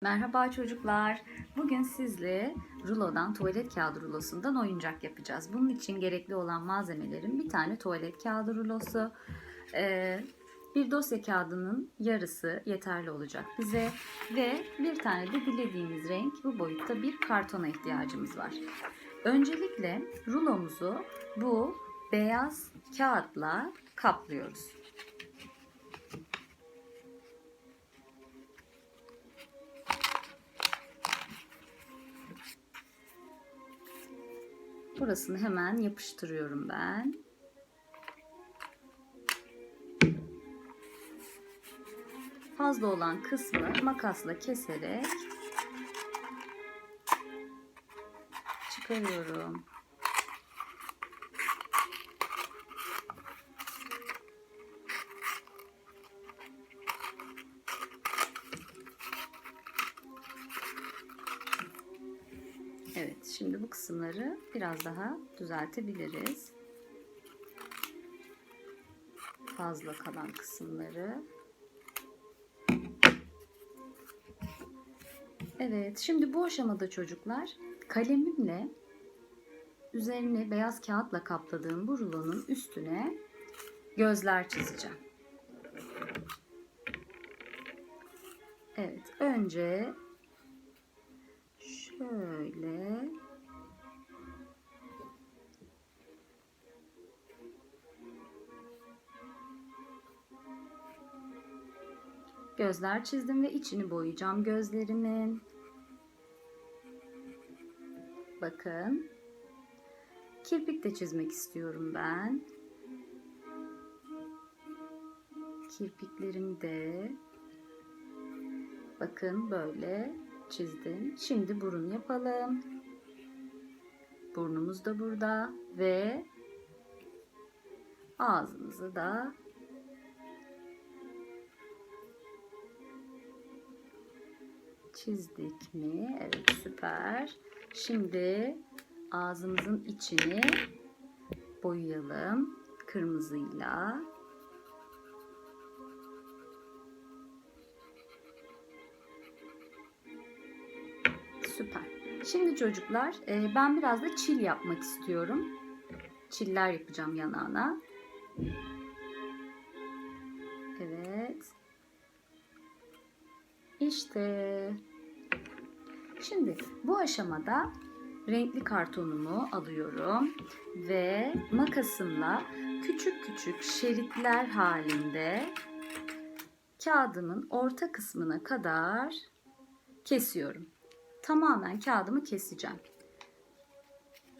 Merhaba çocuklar. Bugün sizle rulodan, tuvalet kağıdı rulosundan oyuncak yapacağız. Bunun için gerekli olan malzemelerin bir tane tuvalet kağıdı rulosu, eee, bir dosya kağıdının yarısı yeterli olacak bize ve bir tane de dilediğimiz renk bu boyutta bir kartona ihtiyacımız var. Öncelikle rulomuzu bu beyaz kağıtla kaplıyoruz. Burasını hemen yapıştırıyorum ben. Fazla olan kısmı makasla keserek çıkarıyorum. Evet, şimdi bu kısımları biraz daha düzeltebiliriz. Fazla kalan kısımları. Evet, şimdi bu aşamada çocuklar kalemimle üzerine beyaz kağıtla kapladığım bu rulonun üstüne gözler çizeceğim. Evet, önce şöyle gözler çizdim ve içini boyayacağım gözlerimin. Bakın. Kirpik de çizmek istiyorum ben. Kirpiklerim de bakın böyle çizdim. Şimdi burun yapalım. Burnumuz da burada ve ağzımızı da çizdik mi? Evet süper. Şimdi ağzımızın içini boyayalım kırmızıyla. Süper. Şimdi çocuklar e, ben biraz da çil yapmak istiyorum. Çiller yapacağım yanağına. Evet. İşte. Şimdi bu aşamada renkli kartonumu alıyorum ve makasımla küçük küçük şeritler halinde kağıdımın orta kısmına kadar kesiyorum tamamen kağıdımı keseceğim.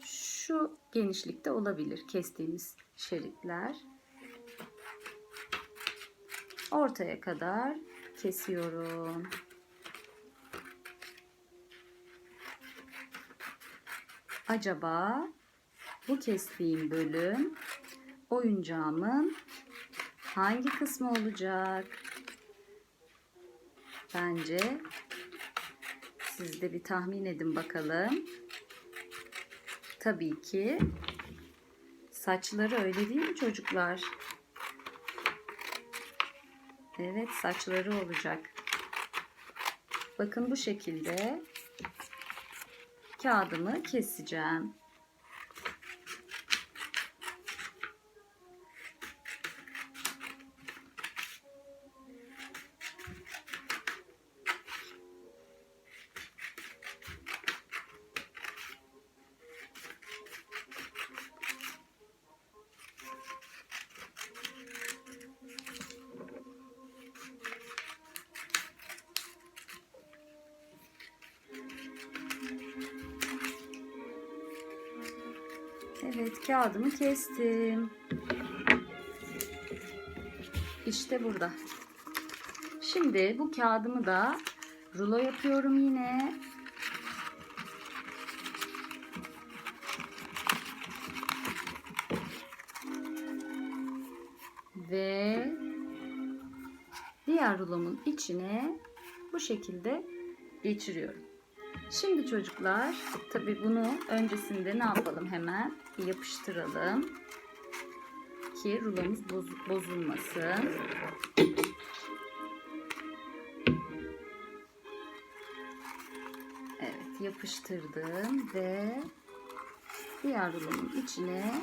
Şu genişlikte olabilir kestiğimiz şeritler. Ortaya kadar kesiyorum. Acaba bu kestiğim bölüm oyuncağımın hangi kısmı olacak? Bence siz de bir tahmin edin bakalım. Tabii ki saçları öyle değil mi çocuklar? Evet saçları olacak. Bakın bu şekilde kağıdımı keseceğim. Evet kağıdımı kestim. İşte burada. Şimdi bu kağıdımı da rulo yapıyorum yine. Ve diğer rulomun içine bu şekilde geçiriyorum. Şimdi çocuklar tabi bunu öncesinde ne yapalım hemen bir yapıştıralım ki rulomuz boz- bozulmasın. Evet yapıştırdım ve diğer rulonun içine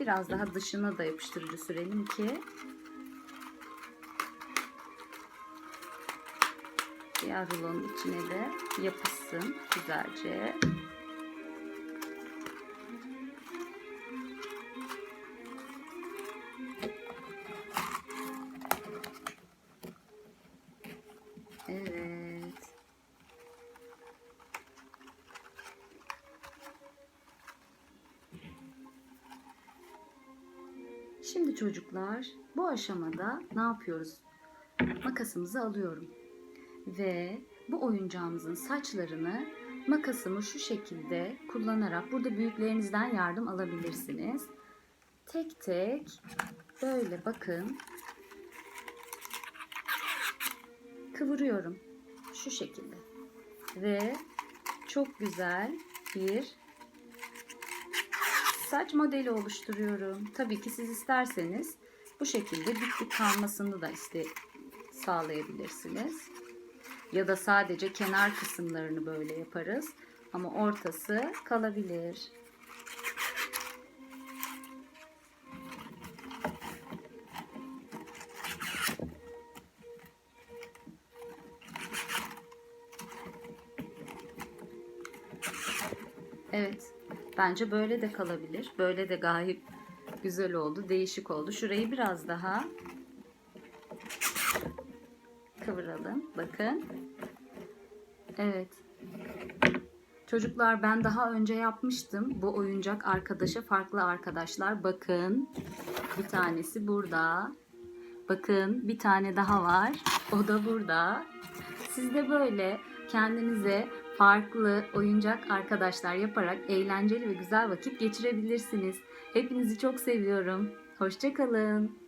biraz daha dışına da yapıştırıcı sürelim ki diğer rulonun içine de yapışsın güzelce. Evet. Şimdi çocuklar bu aşamada ne yapıyoruz? Makasımızı alıyorum. Ve bu oyuncağımızın saçlarını makasımı şu şekilde kullanarak burada büyüklerinizden yardım alabilirsiniz. Tek tek böyle bakın kıvırıyorum şu şekilde ve çok güzel bir saç modeli oluşturuyorum. Tabii ki siz isterseniz bu şekilde dik dik kalmasını da iste sağlayabilirsiniz. Ya da sadece kenar kısımlarını böyle yaparız. Ama ortası kalabilir. Evet. Bence böyle de kalabilir. Böyle de gayet güzel oldu. Değişik oldu. Şurayı biraz daha kıvıralım. Bakın. Evet. Çocuklar ben daha önce yapmıştım. Bu oyuncak arkadaşa farklı arkadaşlar. Bakın. Bir tanesi burada. Bakın bir tane daha var. O da burada. Siz de böyle kendinize farklı oyuncak arkadaşlar yaparak eğlenceli ve güzel vakit geçirebilirsiniz. Hepinizi çok seviyorum. Hoşçakalın.